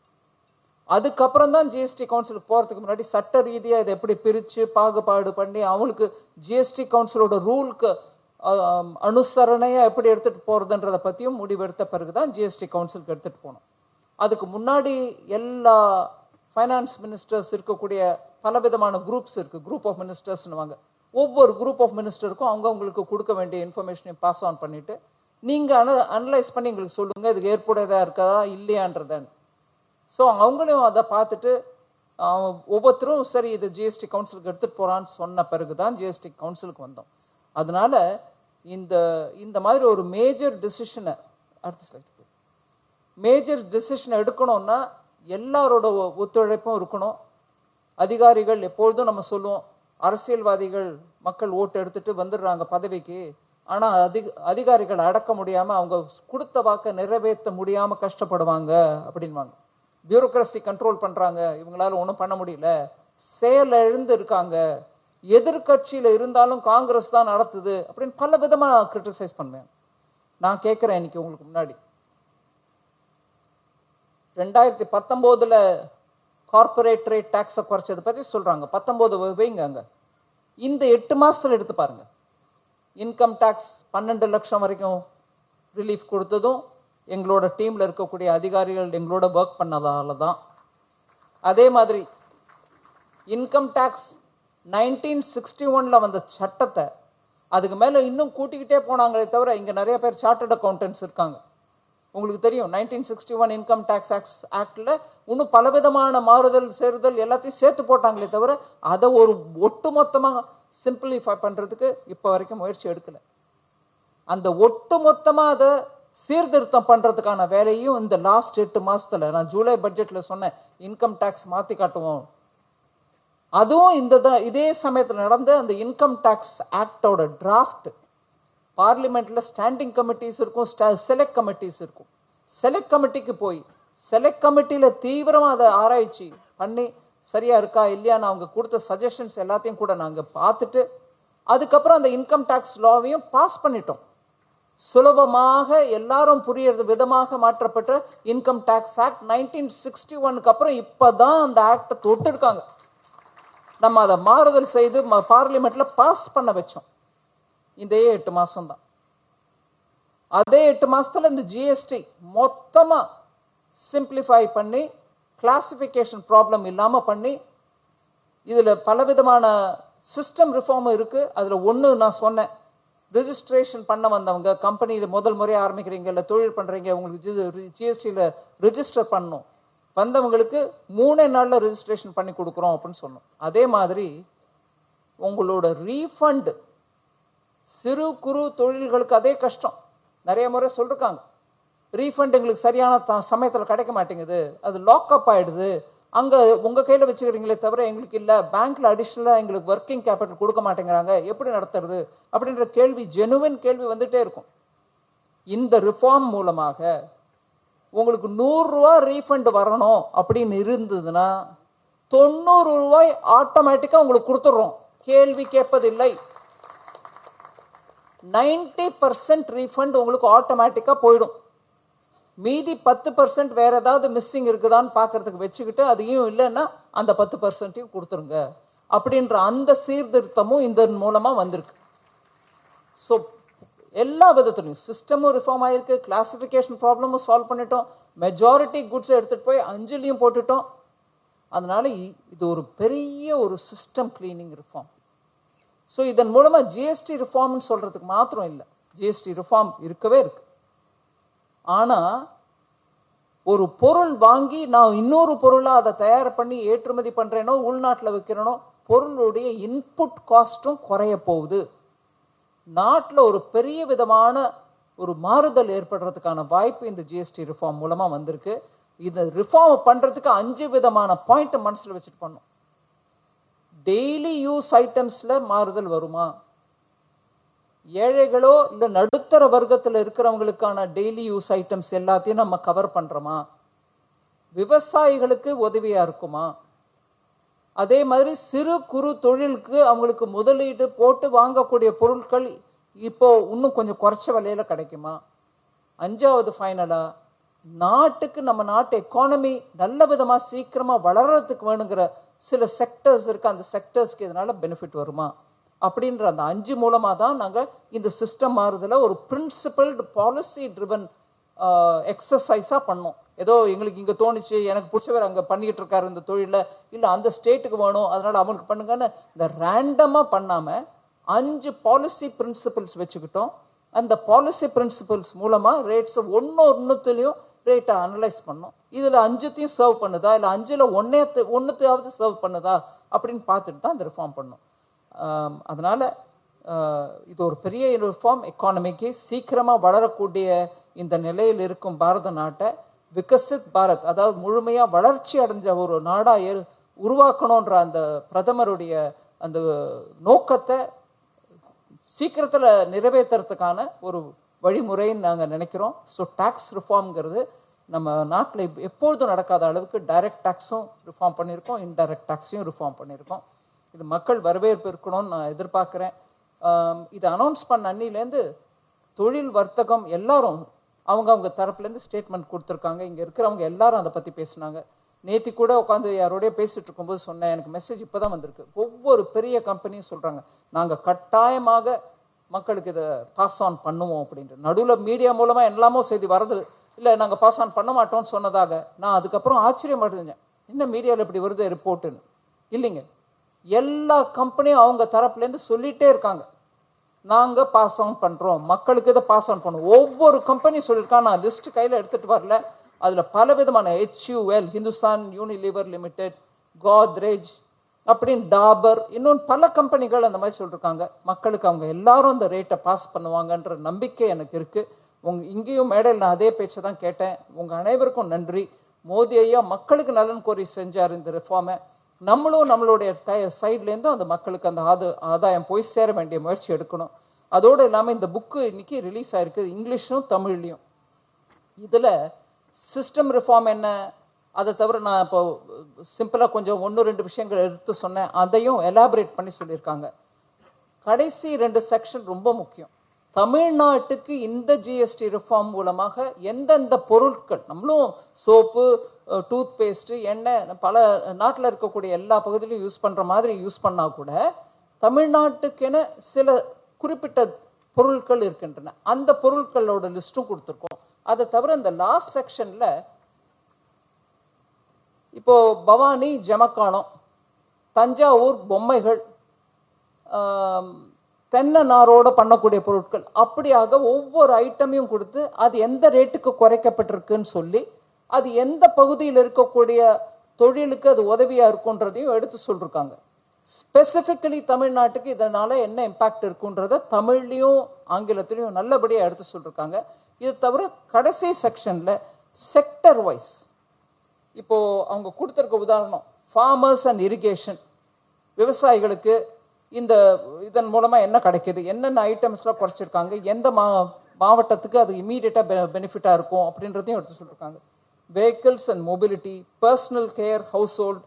அதுக்கப்புறம் தான் ஜிஎஸ்டி கவுன்சிலுக்கு போகிறதுக்கு முன்னாடி சட்ட ரீதியாக இதை எப்படி பிரித்து பாகுபாடு பண்ணி அவங்களுக்கு ஜிஎஸ்டி கவுன்சிலோட ரூலுக்கு அனுசரணையாக எப்படி எடுத்துகிட்டு போகிறதுன்றதை பற்றியும் முடிவெடுத்த பிறகு தான் ஜிஎஸ்டி கவுன்சிலுக்கு எடுத்துகிட்டு போனோம். அதுக்கு முன்னாடி எல்லா ஃபைனான்ஸ் மினிஸ்டர்ஸ் இருக்கக்கூடிய பலவிதமான குரூப்ஸ் இருக்குது குரூப் ஆஃப் மினிஸ்டர்ஸ்னுவாங்க ஒவ்வொரு குரூப் ஆஃப் மினிஸ்டருக்கும் அவங்க அவங்களுக்கு கொடுக்க வேண்டிய இன்ஃபர்மேஷனையும் பாஸ் ஆன் பண்ணிட்டு நீங்கள் அன அனலைஸ் பண்ணி எங்களுக்கு சொல்லுங்கள் இதுக்கு ஏற்புடையதாக இருக்கதா இல்லையான்றதன் ஸோ அவங்களையும் அதை பார்த்துட்டு ஒவ்வொருத்தரும் சரி இது ஜிஎஸ்டி கவுன்சிலுக்கு எடுத்துகிட்டு போகிறான்னு சொன்ன பிறகு தான் ஜிஎஸ்டி கவுன்சிலுக்கு வந்தோம். அதனால் இந்த இந்த மாதிரி ஒரு மேஜர் டிசிஷனை அடுத்த ஸ்லைட் மேஜர் டிசிஷனை எடுக்கணும்னா எல்லாரோட ஒத்துழைப்பும் இருக்கணும். அதிகாரிகள் எப்பொழுதும் நம்ம சொல்லுவோம் அரசியல்வாதிகள் மக்கள் ஓட்டு எடுத்துட்டு வந்துடுறாங்க பதவிக்கு. ஆனால் அதிக அதிகாரிகள் அடக்க முடியாமல் அவங்க கொடுத்த வாக்கை நிறைவேற்ற முடியாமல் கஷ்டப்படுவாங்க அப்படின்வாங்க. பியூரோக்ரஸி கண்ட்ரோல் பண்ணுறாங்க இவங்களால ஒன்றும் பண்ண முடியல. செயல் எழுந்து இருக்காங்க. எதிர்கட்சியில் இருந்தாலும் காங்கிரஸ் தான் நடத்துது அப்படின்னு பல விதமாக கிரிட்டிசைஸ் பண்ணுவேன். நான் கேட்குறேன் இன்னைக்கு உங்களுக்கு முன்னாடி. ரெண்டாயிரத்தி பத்தொம்போதில் கார்பரேட் ரேட் டேக்ஸை குறைச்சதை பற்றி சொல்கிறாங்க பத்தொம்போது வைங்க அங்கே. இந்த எட்டு மாதத்தில் எடுத்து பாருங்கள் இன்கம் டேக்ஸ் பன்னெண்டு லட்சம் வரைக்கும் ரிலீஃப் கொடுத்ததும் எங்களோட டீமில் இருக்கக்கூடிய அதிகாரிகள் எங்களோட ஒர்க் பண்ணதால தான். அதே மாதிரி இன்கம் டேக்ஸ் நைன்டீன் சிக்ஸ்டி ஒனில் வந்த சட்டத்தை அதுக்கு மேலே இன்னும் கூட்டிக்கிட்டே போனாங்களே தவிர இங்கே நிறைய பேர் சார்ட்டர்ட் அக்கௌண்டன்ஸ் இருக்காங்க. உங்களுக்கு தெரியும் nineteen sixty one income tax acts ஆக்டில் இன்னும் பலவிதமான மாறுதல் சேருதல் எல்லாத்தையும் சேர்த்து போட்டாங்களே தவிர அதை ஒரு ஒட்டு மொத்தமாக சிம்பிளிஃபை பண்ணுறதுக்கு இப்போ வரைக்கும் முயற்சி எடுக்கலை. அந்த ஒட்டு மொத்தமாக அதை சீர்திருத்தம் பண்ணுறதுக்கான வேலையும் இந்த லாஸ்ட் எட்டு மாதத்தில் நான் ஜூலை பட்ஜெட்டில் சொன்னேன் இன்கம் டேக்ஸ் மாற்றி காட்டுவோம். அதுவும் இந்த தான் இதே சமயத்தில் நடந்த அந்த இன்கம் டேக்ஸ் ஆக்டோட டிராஃப்ட் பார்லிமெண்ட்டில் ஸ்டாண்டிங் கமிட்டிஸ் இருக்கும் செலக்ட் கமிட்டிஸ் இருக்கும். செலக்ட் கமிட்டிக்கு போய் செலக்ட் கமிட்டியில் தீவிரமாக அதை ஆராய்ச்சி பண்ணி சரியாக இருக்கா இல்லையான்னு அவங்க கொடுத்த சஜஷன்ஸ் எல்லாத்தையும் கூட நாங்கள் பார்த்துட்டு அதுக்கப்புறம் அந்த இன்கம் டேக்ஸ் லாவையும் பாஸ் பண்ணிட்டோம். சுலபமாக எல்லாரும் புரியறது விதமாக மாற்றப்பட்ட income tax act nineteen sixty ஒனுக்கு அப்புறம் இப்போ தான் அந்த ஆக்டை தொட்டு இருக்காங்க நம்ம அதை மாறுதல் செய்து பார்லிமெண்ட்டில் பாஸ் பண்ண வச்சோம். இதே எட்டு மாதம்தான் அதே எட்டு மாதத்தில் இந்த ஜிஎஸ்டி மொத்தமாக சிம்பிளிஃபை பண்ணி கிளாசிஃபிகேஷன் ப்ராப்ளம் இல்லாமல் பண்ணி இதில் பலவிதமான சிஸ்டம் ரிஃபார்ம் இருக்குது அதில் ஒன்று நான் சொன்னேன். ரிஜிஸ்ட்ரேஷன் பண்ண வந்தவங்க கம்பெனியில் முதல் முறையாக ஆரம்பிக்கிறீங்க இல்லை தொழில் பண்ணுறீங்க உங்களுக்கு ஜிஎஸ்டியில் ரிஜிஸ்டர் பண்ணணும். வந்தவங்களுக்கு மூணே நாளில் ரிஜிஸ்ட்ரேஷன் பண்ணி கொடுக்குறோம் அப்படின்னு சொன்னோம். அதே மாதிரி உங்களோட ரீஃபண்டு சிறு குறு தொழில்களுக்கு அதே கஷ்டம். நிறைய முறை சொல்லிருக்காங்க. ரீஃபண்ட் எங்களுக்கு சரியான த- சமயத்தில் கிடைக்க மாட்டேங்குது. அது லாக்அப் ஆகிடுது அங்கே உங்கள் கையில் வச்சுக்கிறீங்களே தவிர எங்களுக்கு இல்லை. பேங்க்கில் அடிஷ்னலாக எங்களுக்கு ஒர்க்கிங் கேபிட்டல் கொடுக்க மாட்டேங்கிறாங்க. எப்படி நடத்துறது? அப்படின்ற கேள்வி ஜெனுவின் கேள்வி வந்துகிட்டே இருக்கும். இந்த ரிஃபார்ம் மூலமாக உங்களுக்கு நூறுரூவா ரீஃபண்டு ரீஃபண்ட் வரணும் அப்படின்னு இருந்ததுன்னா தொண்ணூறு ரூபாய் ஆட்டோமேட்டிக்காக உங்களுக்கு கொடுத்துட்றோம். கேள்வி கேட்பதில்லை. நைன்டி பர்சன்ட் ரீஃபண்ட் உங்களுக்கு ஆட்டோமேட்டிக்காக போயிடும். மீதி பத்து பர்சன்ட் வேற ஏதாவது மிஸ்ஸிங் இருக்குதான்னு பார்க்கறதுக்கு வச்சுக்கிட்டு அதையும் இல்லைன்னா அந்த பத்து பர்சன்ட்டையும் கொடுத்துருங்க. அப்படின்ற அந்த சீர்திருத்தமும் இந்த மூலமாக வந்திருக்கு. ஸோ எல்லா விதத்துலையும் சிஸ்டமும் ரிஃபார்ம் ஆயிருக்கு கிளாஸிஃபிகேஷன் ப்ராப்ளமும் சால்வ் பண்ணிட்டோம். மெஜாரிட்டி குட்ஸை எடுத்துகிட்டு போய் அஞ்சலியும் போட்டுட்டோம். அதனால இ- இது ஒரு பெரிய ஒரு சிஸ்டம் கிளீனிங் ரிஃபார்ம் ஸோ இதன் மூலமாக ஜிஎஸ்டி ரிஃபார்ம்னு சொல்கிறதுக்கு மாத்திரம் இல்லை. ஜிஎஸ்டி ரிஃபார்ம் இருக்கவே இருக்கு. ஆனால் ஒரு பொருள் வாங்கி நான் இன்னொரு பொருளாக அதை தயார் பண்ணி ஏற்றுமதி பண்ணுறேனோ உள்நாட்டில் விற்கிறேனோ பொருளுடைய இன்புட் காஸ்ட்டும் குறைய போகுது. நாட்டில் ஒரு பெரிய விதமான ஒரு மாறுதல் ஏற்படுறதுக்கான வாய்ப்பு இந்த ஜிஎஸ்டி ரிஃபார்ம் மூலமாக வந்திருக்கு. இந்த ரிஃபார்ம் பண்ணுறதுக்கு அஞ்சு விதமான பாயிண்ட் மனசில் வச்சுட்டு பண்ணோம் டெய்லி யூஸ் ஐட்டம்ஸில் மாறுதல் வருமா? ஏழைகளோ இல்லை நடுத்தர வர்க்கத்தில் இருக்கிறவங்களுக்கான டெய்லி யூஸ் ஐட்டம்ஸ் எல்லாத்தையும் நம்ம கவர் பண்ணுறோமா விவசாயிகளுக்கு உதவியாக இருக்குமா? அதே மாதிரி சிறு குறு தொழிலுக்கு அவங்களுக்கு முதலீடு போட்டு வாங்கக்கூடிய பொருட்கள் இப்போ இன்னும் கொஞ்சம் குறைச்ச விலையில் கிடைக்குமா? அஞ்சாவது ஃபைனலாக நாட்டுக்கு நம்ம நாட்டு எக்கானமி நல்ல விதமாக சீக்கிரமாக வளர்றதுக்கு வேணுங்கிற சில செக்டர்ஸ் இருக்குது அந்த செக்டர்ஸ்க்கு இதனால் பெனிஃபிட் வருமா? அப்படின்ற அந்த அஞ்சு மூலமாக தான் நாங்கள் இந்த சிஸ்டம் மாறுதல ஒரு பிரின்சிபல்டு பாலிசி ட்ரிவன் எக்ஸசைஸாக பண்ணோம். ஏதோ எங்களுக்கு இங்கே தோணுச்சு எனக்கு பிடிச்சவர் அங்கே பண்ணிக்கிட்டு இருக்காரு இந்த தொழிலில் இல்லை அந்த ஸ்டேட்டுக்கு வேணும் அதனால் அவங்களுக்கு பண்ணுங்கன்னு இந்த ரேண்டமாக பண்ணாமல் அஞ்சு பாலிசி பிரின்சிபல்ஸ் வச்சுக்கிட்டோம். அந்த பாலிசி பிரின்சிபல்ஸ் மூலமாக ரேட்ஸை ஒன்று ஒன்றுத்துலேயும் ரேட்டை அனலைஸ் பண்ணோம். இதில் அஞ்சுத்தையும் சர்வ் பண்ணுதா? இல்லை அஞ்சில் ஒன்றே ஒன்றுத்தையாவது சர்வ் பண்ணுதா? அப்படின்னு பார்த்துட்டு தான் அந்த ரிஃபார்ம் பண்ணோம். அதனால் இது ஒரு பெரிய ரிஃபார்ம் எக்கானமிக்கு சீக்கிரமாக வளரக்கூடிய இந்த நிலையில் இருக்கும் பாரத நாட்டை விகசித் பாரத் அதாவது முழுமையாக வளர்ச்சி அடைஞ்ச ஒரு நாடாக உருவாக்கணுன்ற அந்த பிரதமருடைய அந்த நோக்கத்தை சீக்கிரத்தில் நிறைவேற்றுறதுக்கான ஒரு வழிமுறைன்னு நாங்கள் நினைக்கிறோம். ஸோ டேக்ஸ் ரிஃபார்ம்ங்கிறது நம்ம நாட்டில் எப்பொழுதும் நடக்காத அளவுக்கு டைரக்ட் டேக்ஸும் ரிஃபார்ம் பண்ணியிருக்கோம். இன்டைரக்ட் டேக்ஸையும் ரிஃபார்ம் பண்ணியிருக்கோம். இது மக்கள் வரவேற்பு இருக்கணும்னு நான் எதிர்பார்க்குறேன். இது அனௌன்ஸ் பண்ண அன்னிலேருந்து தொழில் வர்த்தகம் எல்லாரும் அவங்க அவங்க தரப்புலேருந்து ஸ்டேட்மெண்ட் கொடுத்துருக்காங்க. இங்கே இருக்கிறவங்க எல்லாரும் அதை பற்றி பேசுனாங்க. நேற்று கூட உட்காந்து யாரோடய பேசிகிட்டு இருக்கும்போது சொன்னேன். எனக்கு மெசேஜ் இப்போ தான் வந்திருக்கு. ஒவ்வொரு பெரிய கம்பெனியும் சொல்கிறாங்க நாங்கள் கட்டாயமாக மக்களுக்கு இதை பாஸ் ஆன் பண்ணுவோம் அப்படின்ட்டு நடுவில் மீடியா மூலமாக எல்லாமோ செய்தி வரது. இல்லை நாங்கள் பாஸ் ஆன் பண்ண மாட்டோம்னு சொன்னதாக நான் அதுக்கப்புறம் ஆச்சரியம் அடைஞ்சேன் என்ன மீடியாவில் இப்படி வருது ரிப்போர்ட்டுன்னு இல்லைங்க. எல்லா கம்பெனியும் அவங்க தரப்புலேருந்து சொல்லிகிட்டே இருக்காங்க. நாங்கள் பாஸ் ஆன் பண்ணுறோம் மக்களுக்கு இதை பாஸ் ஆன் பண்ணுவோம். ஒவ்வொரு கம்பெனி சொல்லியிருக்கான் நான் லிஸ்ட் கையில் எடுத்துகிட்டு வரல. அதில் பல விதமான HUL Hindustan Unilever limited Godrej அப்படின்னு டாபர் இன்னொன்று பல கம்பெனிகள் அந்த மாதிரி சொல்லியிருக்காங்க மக்களுக்கு அவங்க எல்லாரும் அந்த ரேட்டை பாஸ் பண்ணுவாங்கன்ற நம்பிக்கை எனக்கு இருக்குது உங்க இங்கேயும் மேடையில் நான் அதே பேச்சை தான் கேட்டேன். உங்கள் அனைவருக்கும் நன்றி. மோடி ஐயா மக்களுக்கு நலன் கோரி செஞ்சார் இந்த ரிஃபார்மை நம்மளும் நம்மளுடைய சைட்லேருந்தும் அந்த மக்களுக்கு அந்த ஆது ஆதாயம் போய் சேர வேண்டிய முயற்சி எடுக்கணும். அதோடு இல்லாமல் இந்த புக்கு இன்றைக்கி ரிலீஸ் ஆயிருக்கு. இங்கிலீஷும் தமிழ்லையும். இதில் சிஸ்டம் ரிஃபார்ம் என்ன? அதை தவிர நான் இப்போ சிம்பிளாக கொஞ்சம் ஒன்று ரெண்டு விஷயங்கள் எடுத்து சொன்னேன். அதையும் எலாபரேட் பண்ணி சொல்லியிருக்காங்க. கடைசி ரெண்டு செக்ஷன் ரொம்ப முக்கியம். தமிழ்நாட்டுக்கு இந்த ஜிஎஸ்டி ரிஃபார்ம் மூலமாக எந்தெந்த பொருட்கள் நம்மளும் சோப்பு டூத் பேஸ்ட்டு எண்ணெய் பல நாட்டில் இருக்கக்கூடிய எல்லா பகுதியிலும் யூஸ் பண்ணுற மாதிரி யூஸ் பண்ணால் கூட தமிழ்நாட்டுக்கென சில குறிப்பிட்ட பொருட்கள் இருக்கின்றன. அந்த பொருட்களோட லிஸ்ட்டும் கொடுத்துருக்கோம். அதை தவிர இந்த லாஸ்ட் செக்ஷனில் இப்போ பவானி ஜமக்கானம் தஞ்சாவூர் பொம்மைகள் தென்னை நாரோடு பண்ணக்கூடிய பொருட்கள். அப்படியாக ஒவ்வொரு ஐட்டமையும் கொடுத்து அது எந்த ரேட்டுக்கு குறைக்கப்பட்டிருக்குன்னு சொல்லி அது எந்த பகுதியில் இருக்கக்கூடிய தொழிலுக்கு அது உதவியாக இருக்குன்றதையும் எடுத்து சொல்லியிருக்காங்க ஸ்பெசிஃபிக்கலி தமிழ்நாட்டுக்கு இதனால் என்ன இம்பேக்ட் இருக்குன்றத தமிழ்லையும் ஆங்கிலத்திலையும் நல்லபடியாக எடுத்து சொல்லியிருக்காங்க இது தவிர கடைசி செக்ஷனில் செக்டர் வைஸ் இப்போ அவங்க கொடுத்துருக்க உதாரணம் ஃபார்மர்ஸ் அண்ட் இரிகேஷன் விவசாயிகளுக்கு இந்த இதன் மூலமாக என்ன கிடைக்கிது? என்னென்ன ஐட்டம்ஸ்லாம் குறைச்சிருக்காங்க? எந்த மா மாவட்டத்துக்கு அது இமீடியட்டாக பெனிஃபிட்டாக இருக்கும்? அப்படின்றதையும் எடுத்து சொல்லியிருக்காங்க vehicles and mobility personal care household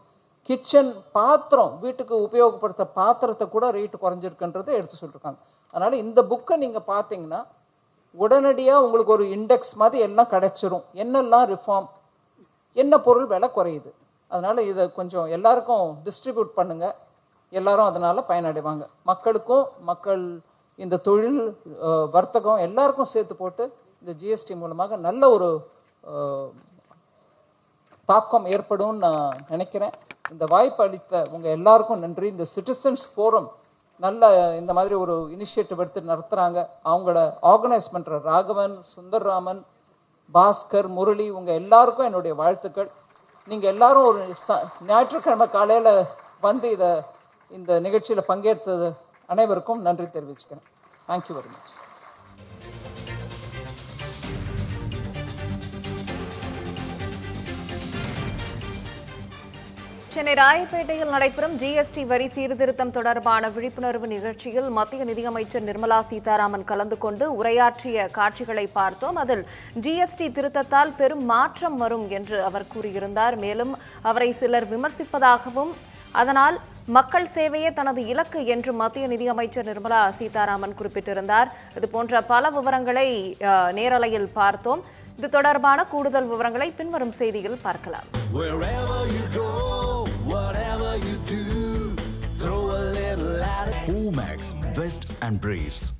kitchen பாத்திரம் வீட்டுக்கு உபயோகப்படுத்த பாத்திரத்தை கூட ரேட்டு குறைஞ்சிருக்குன்றதை எடுத்து சொல்லியிருக்காங்க அதனால் இந்த புக்கை நீங்கள் பார்த்தீங்கன்னா உடனடியாக உங்களுக்கு ஒரு இண்டெக்ஸ் மாதிரி எல்லாம் கிடைச்சிரும். என்னெல்லாம் ரிஃபார்ம் என்ன பொருள் விலை குறையுது? அதனால் இதை கொஞ்சம் எல்லாருக்கும் டிஸ்ட்ரிபியூட் பண்ணுங்கள் எல்லாரும் அதனால் பயனடைவாங்க. மக்களுக்கும் மக்கள் இந்த தொழில் வர்த்தகம் எல்லாருக்கும் சேர்த்து போட்டு இந்த ஜிஎஸ்டி மூலமாக நல்ல ஒரு தாக்கம் ஏற்படும்னு நான் நினைக்கிறேன். இந்த வாய்ப்பு அளித்த உங்கள் எல்லாருக்கும் நன்றி. இந்த சிட்டிசன்ஸ் ஃபோரம் நல்ல இந்த மாதிரி ஒரு இனிஷியேட்டிவ் எடுத்து நடத்துகிறாங்க அவங்கள ஆர்கனைஸ் பண்ணுற ராகவன் சுந்தர்ராமன் பாஸ்கர் முரளி உங்கள் எல்லாருக்கும் என்னுடைய வாழ்த்துக்கள். நீங்கள் எல்லாரும் ஒரு ச- ஞாயிற்றுக்கிழமை காலையில் வந்து இதை இந்த நிகழ்ச்சியில் பங்கேற்றது அனைவருக்கும் நன்றி தெரிவிச்சுக்கிறேன். தேங்க்யூ வெரி மச் சென்னை ராயப்பேட்டையில் நடைபெறும் ஜிஎஸ்டி வரி சீர்திருத்தம் தொடர்பான விழிப்புணர்வு நிகழ்ச்சியில் மத்திய நிதியமைச்சர் நிர்மலா சீதாராமன் கலந்து கொண்டு உரையாற்றிய காட்சிகளை பார்த்தோம். அதில் ஜிஎஸ்டி திருத்தத்தால் பெரும் மாற்றம் வரும் என்று அவர் கூறியிருந்தார். மேலும் அவரை சிலர் விமர்சிப்பதாகவும் அதனால் மக்கள் சேவையே தனது இலக்கு என்று மத்திய நிதியமைச்சர் நிர்மலா சீதாராமன் குறிப்பிட்டிருந்தார். இது போன்ற பல விவரங்களை நேரலையில் பார்த்தோம். இது தொடர்பான கூடுதல் விவரங்களை பின்வரும் செய்தியில் பார்க்கலாம். You do, throw a little Vest and Briefs.